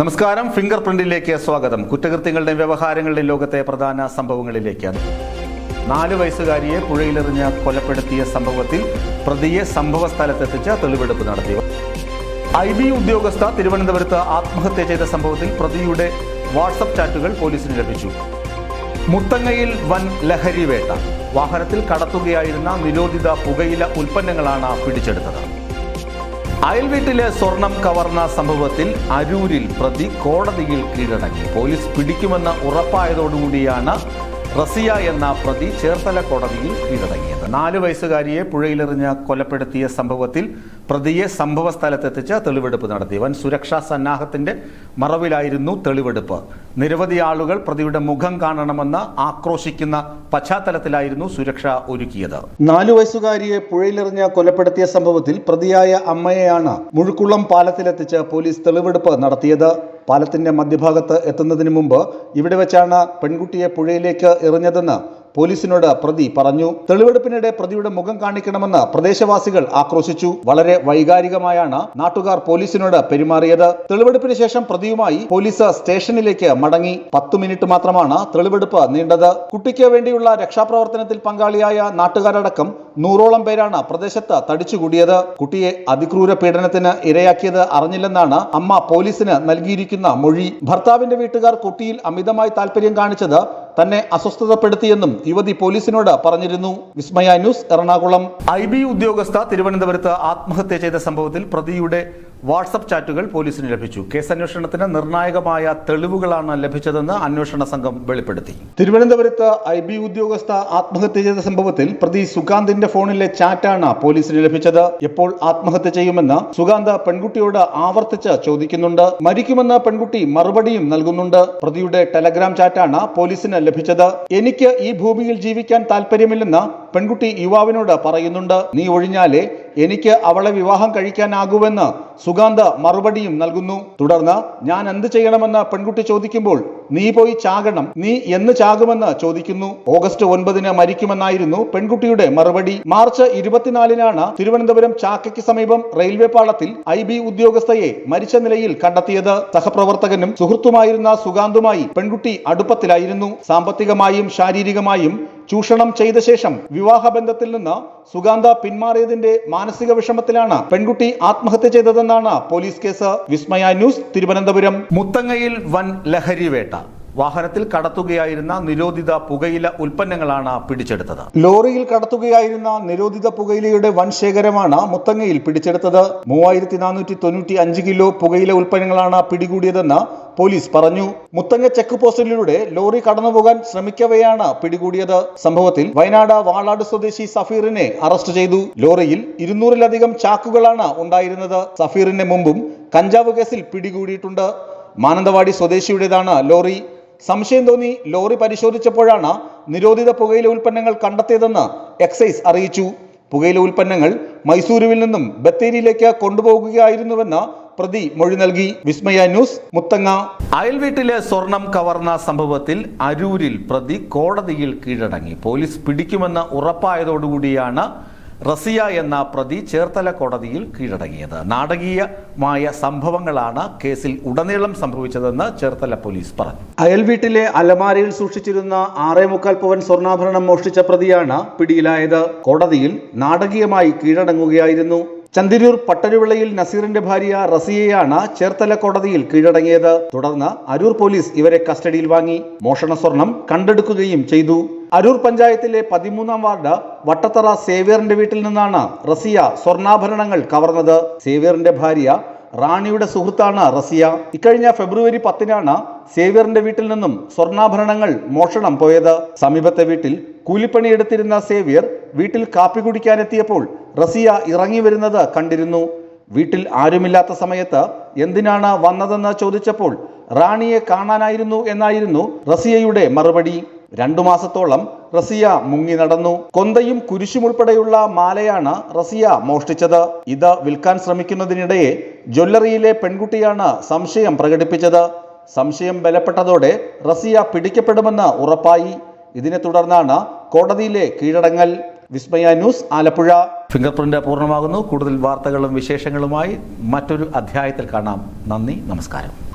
നമസ്കാരം. ഫിംഗർ പ്രിന്റിലേക്ക് സ്വാഗതം. കുറ്റകൃത്യങ്ങളുടെ വ്യവഹാരങ്ങളുടെയും ലോകത്തെ പ്രധാന സംഭവങ്ങളിലേക്ക്. നാല് വയസ്സുകാരിയെ പുഴയിലെറിഞ്ഞ് കൊലപ്പെടുത്തിയ സംഭവത്തിൽ പ്രതിയെ സംഭവ സ്ഥലത്തെത്തിച്ച് തെളിവെടുപ്പ് നടത്തി. ഐ ബി ഉദ്യോഗസ്ഥ തിരുവനന്തപുരത്ത് ആത്മഹത്യ ചെയ്ത സംഭവത്തിൽ പ്രതിയുടെ വാട്സപ്പ് ചാറ്റുകൾ പോലീസിന് ലഭിച്ചു. മുത്തങ്ങയിൽ വൻ ലഹരി വേട്ട വാഹനത്തിൽ കടത്തുകയായിരുന്ന നിരോധിത പുകയില ഉൽപ്പന്നങ്ങളാണ് പിടിച്ചെടുത്തത്. അയൽവീട്ടിലെ സ്വർണം കവർന്ന സംഭവത്തിൽ അരൂരിൽ പ്രതി കോടതിയിൽ കീഴടങ്ങി. പോലീസ് പിടിക്കുമെന്ന ഉറപ്പായതോടുകൂടിയാണ് റസിയ എന്ന പ്രതി ചേർത്തല കോടതിയിൽ കീഴടങ്ങിയത്. നാല് വയസ്സുകാരിയെ പുഴയിലെറിഞ്ഞ് കൊലപ്പെടുത്തിയ സംഭവത്തിൽ പ്രതിയെ സംഭവ സ്ഥലത്തെത്തിച്ച് തെളിവെടുപ്പ് നടത്തി. വൻ സുരക്ഷാ സന്നാഹത്തിന്റെ മറവിലായിരുന്നു തെളിവെടുപ്പ്. നിരവധി ആളുകൾ പ്രതിയുടെ മുഖം കാണണമെന്ന് ആക്രോശിക്കുന്ന പശ്ചാത്തലത്തിലായിരുന്നു സുരക്ഷ ഒരുക്കിയത്. നാലു വയസ്സുകാരിയെ പുഴയിലെറിഞ്ഞ് കൊലപ്പെടുത്തിയ സംഭവത്തിൽ പ്രതിയായ അമ്മയെയാണ് മുഴുക്കുളം പാലത്തിലെത്തിച്ച് പോലീസ് തെളിവെടുപ്പ് നടത്തിയത്. പാലത്തിന്റെ മധ്യഭാഗത്ത് എത്തുന്നതിന് മുമ്പ് ഇവിടെ വെച്ചാണ് പെൺകുട്ടിയെ പുഴയിലേക്ക് എറിഞ്ഞതെന്ന് പോലീസിനോട് പ്രതി പറഞ്ഞു തെളിവെടുപ്പിനിടെ പ്രതിയുടെ മുഖം കാണിക്കണമെന്ന് പ്രദേശവാസികൾ ആക്രോശിച്ചു. വളരെ വൈകാരികമായാണ് നാട്ടുകാർ പോലീസിനോട് പെരുമാറിയത്. തെളിവെടുപ്പിന് ശേഷം പ്രതിയുമായി പോലീസ് സ്റ്റേഷനിലേക്ക് മടങ്ങി. പത്തു മിനിറ്റ് മാത്രമാണ് തെളിവെടുപ്പ് നീണ്ടത്. കുട്ടിക്ക് വേണ്ടിയുള്ള രക്ഷാപ്രവർത്തനത്തിൽ പങ്കാളിയായ നാട്ടുകാരടക്കം നൂറോളം പേരാണ് പ്രദേശത്ത് തടിച്ചുകൂടിയത്. കുട്ടിയെ അതിക്രൂര പീഡനത്തിന് ഇരയാക്കിയത് അറിഞ്ഞില്ലെന്നാണ് അമ്മ പോലീസിന് നൽകിയിരിക്കുന്ന മൊഴി. ഭർത്താവിന്റെ വീട്ടുകാർ കുട്ടിയിൽ അമിതമായി താല്പര്യം കാണിച്ചത് തന്നെ അസ്വസ്ഥതപ്പെടുത്തിയെന്നും യുവതി പോലീസിനോട് പറഞ്ഞിരുന്നു. Vismaya news Ernakulam. I B ഉദ്യോഗസ്ഥ തിരുവനന്തപുരത്ത് ആത്മഹത്യ ചെയ്ത സംഭവത്തിൽ പ്രതിയുടെ വാട്സപ്പ് ചാറ്റുകൾ പോലീസിന് ലഭിച്ചു. കേസ് അന്വേഷണത്തിന് നിർണായകമായ തെളിവുകളാണ് ലഭിച്ചതെന്ന് അന്വേഷണ സംഘം വെളിപ്പെടുത്തി. തിരുവനന്തപുരത്ത് ഐ ബി ഉദ്യോഗസ്ഥ ആത്മഹത്യ ചെയ്ത സംഭവത്തിൽ പ്രതി സുഗാന്തിന്റെ ഫോണിലെ ചാറ്റാണ് പോലീസിന് ലഭിച്ചത്. എപ്പോൾ ആത്മഹത്യ ചെയ്യുമെന്ന് സുഗാന്ത് പെൺകുട്ടിയോട് ആവർത്തിച്ച് ചോദിക്കുന്നുണ്ട്. മരിക്കുമെന്ന പെൺകുട്ടി മറുപടിയും നൽകുന്നുണ്ട്. പ്രതിയുടെ ടെലഗ്രാം ചാറ്റാണ് പോലീസിന് ലഭിച്ചത്. എനിക്ക് ഈ ഭൂമിയിൽ ജീവിക്കാൻ താല്പര്യമില്ലെന്ന് പെൺകുട്ടി യുവാവിനോട് പറയുന്നുണ്ട്. നീ ഒഴിഞ്ഞാലേ എനിക്ക് അവളെ വിവാഹം കഴിക്കാനാകുമെന്ന് സുഗാന്ത മറുപടിയും നൽകുന്നു. തുടർന്ന് ഞാൻ എന്ത് ചെയ്യണമെന്ന് പെൺകുട്ടി ചോദിക്കുമ്പോൾ നീ പോയി ചാകണം. നീ എന്ന് ചാകുമെന്ന് ചോദിക്കുന്നു. ഓഗസ്റ്റ് ഒൻപതിന് മരിക്കുമെന്നായിരുന്നു പെൺകുട്ടിയുടെ മറുപടി. മാർച്ച് ഇരുപത്തിനാലിനാണ് തിരുവനന്തപുരം ചാക്കയ്ക്ക് സമീപം റെയിൽവേ പാളത്തിൽ ഐ ബി ഉദ്യോഗസ്ഥയെ മരിച്ച നിലയിൽ കണ്ടെത്തിയത്. സഹപ്രവർത്തകനും സുഹൃത്തുമായിരുന്ന സുഗാന്തുമായി പെൺകുട്ടി അടുപ്പത്തിലായിരുന്നു. സാമ്പത്തികമായും ശാരീരികമായും ചൂഷണം ചെയ്ത ശേഷം വിവാഹബന്ധത്തിൽ നിന്ന് സുഗാന്ത പിന്മാറിയതിന്റെ മാനസിക വിഷമത്തിലാണ് പെൺകുട്ടി ആത്മഹത്യ ചെയ്തതെന്നാണ് police case. Vismaya news Thiruvananthapuram. മുത്തങ്ങയിൽ വൻ ലഹരി വേട്ട വാഹനത്തിൽ കടത്തുകയായിരുന്ന നിരോധിത പുകയില ഉൽപ്പന്നങ്ങളാണ് പിടിച്ചെടുത്തത്. ലോറിയിൽ കടത്തുകയായിരുന്ന നിരോധിത പുകയിലയുടെ വൻ ശേഖരമാണ് മുത്തങ്ങയിൽ പിടിച്ചെടുത്തത്. മൂവായിരത്തി നാനൂറ്റി തൊണ്ണൂറ്റി അഞ്ച് കിലോ പുകയില ഉൽപ്പന്നങ്ങളാണ് പിടികൂടിയതെന്ന് പോലീസ് പറഞ്ഞു. മുത്തങ്ങ ചെക്ക് പോസ്റ്റിലൂടെ ലോറി കടന്നുപോകാൻ ശ്രമിക്കവെയാണ് പിടികൂടിയത്. സംഭവത്തിൽ വയനാട് വാളാട് സ്വദേശി സഫീറിനെ അറസ്റ്റ് ചെയ്തു. ലോറിയിൽ ഇരുന്നൂറിലധികം ചാക്കുകളാണ് ഉണ്ടായിരുന്നത്. സഫീറിന്റെ മുമ്പും കഞ്ചാവ് കേസിൽ പിടികൂടിയിട്ടുണ്ട്. മാനന്തവാടി സ്വദേശിയുടേതാണ് ലോറി. സംശയം തോന്നി ലോറി പരിശോധിച്ചപ്പോഴാണ് നിരോധിത പുകയില ഉൽപ്പന്നങ്ങൾ കണ്ടെത്തിയതെന്ന് എക്സൈസ് അറിയിച്ചു. പുകയില ഉൽപ്പന്നങ്ങൾ മൈസൂരുവിൽ നിന്നും ബത്തേരിയിലേക്ക് കൊണ്ടുപോകുകയായിരുന്നുവെന്ന് പ്രതി മൊഴി നൽകി. വിസ്മയ ന്യൂസ് മുത്തങ്ങ. അയൽവീട്ടിലെ സ്വർണം കവർന്ന സംഭവത്തിൽ അരൂരിൽ പ്രതി കോടതിയിൽ കീഴടങ്ങി. പോലീസ് പിടിക്കുമെന്ന് ഉറപ്പായതോടുകൂടിയാണ് റസിയ എന്ന പ്രതി ചേർത്തല കോടതിയിൽ കീഴടങ്ങിയത്. നാടകീയമായ സംഭവങ്ങളാണ് കേസിൽ ഉടനീളം സംഭവിച്ചതെന്ന് ചേർത്തല പോലീസ് പറഞ്ഞു. അയൽവീട്ടിലെ അലമാരയിൽ സൂക്ഷിച്ചിരുന്ന ആറേ മുക്കാൽ പവൻ സ്വർണാഭരണം മോഷ്ടിച്ച പ്രതിയാണ് പിടിയിലായത്. കോടതിയിൽ നാടകീയമായി കീഴടങ്ങുകയായിരുന്നു. ചന്ദിരൂർ പട്ടരുവിളയിൽ നസീറിന്റെ ഭാര്യ റസിയയാണ് ചേർത്തല കോടതിയിൽ കീഴടങ്ങിയത്. തുടർന്ന് അരൂർ പോലീസ് ഇവരെ കസ്റ്റഡിയിൽ വാങ്ങി. മോഷണ സ്വർണം കണ്ടെടുക്കുകയും ചെയ്തു. അരൂർ പഞ്ചായത്തിലെ പതിമൂന്നാം വാർഡ് വട്ടത്തറ സേവ്യറിന്റെ വീട്ടിൽ നിന്നാണ് റസിയ സ്വർണാഭരണങ്ങൾ കവർന്നത്. സേവ്യറിന്റെ ഭാര്യ റാണിയുടെ സുഹൃത്താണ് റസിയ. ഇക്കഴിഞ്ഞ ഫെബ്രുവരി പത്തിനാണ് സേവ്യറിന്റെ വീട്ടിൽ നിന്നും സ്വർണാഭരണങ്ങൾ മോഷണം പോയത്. സമീപത്തെ വീട്ടിൽ കൂലിപ്പണിയെടുത്തിരുന്ന സേവ്യർ വീട്ടിൽ കാപ്പി കുടിക്കാനെത്തിയപ്പോൾ റസിയ ഇറങ്ങി വരുന്നത് കണ്ടിരുന്നു. വീട്ടിൽ ആരുമില്ലാത്ത സമയത്ത് എന്തിനാണ് വന്നതെന്ന് ചോദിച്ചപ്പോൾ റാണിയെ കാണാനായിരുന്നു എന്നായിരുന്നു റസിയയുടെ മറുപടി. രണ്ടു മാസത്തോളം റസിയ മുങ്ങി നടന്നു. കൊന്തയും കുരിശുമുൾപ്പെടെയുള്ള മാലയാണ് റസിയ മോഷ്ടിച്ചത്. ഇത് വിൽക്കാൻ ശ്രമിക്കുന്നതിനിടെ ജ്വല്ലറിയിലെ പെൺകുട്ടിയാണ് സംശയം പ്രകടിപ്പിച്ചത്. സംശയം ബലപ്പെട്ടതോടെ റസിയ പിടിക്കപ്പെടുമെന്ന് ഉറപ്പായി. ഇതിനെ തുടർന്നാണ് കോടതിയിലെ കീഴടങ്ങൽ. Vismaya news Alappuzha. Fingerprint പൂർണമാകുന്നു. കൂടുതൽ വാർത്തകളും വിശേഷങ്ങളുമായി മറ്റൊരു അധ്യായത്തിൽ കാണാം. നന്ദി നമസ്കാരം.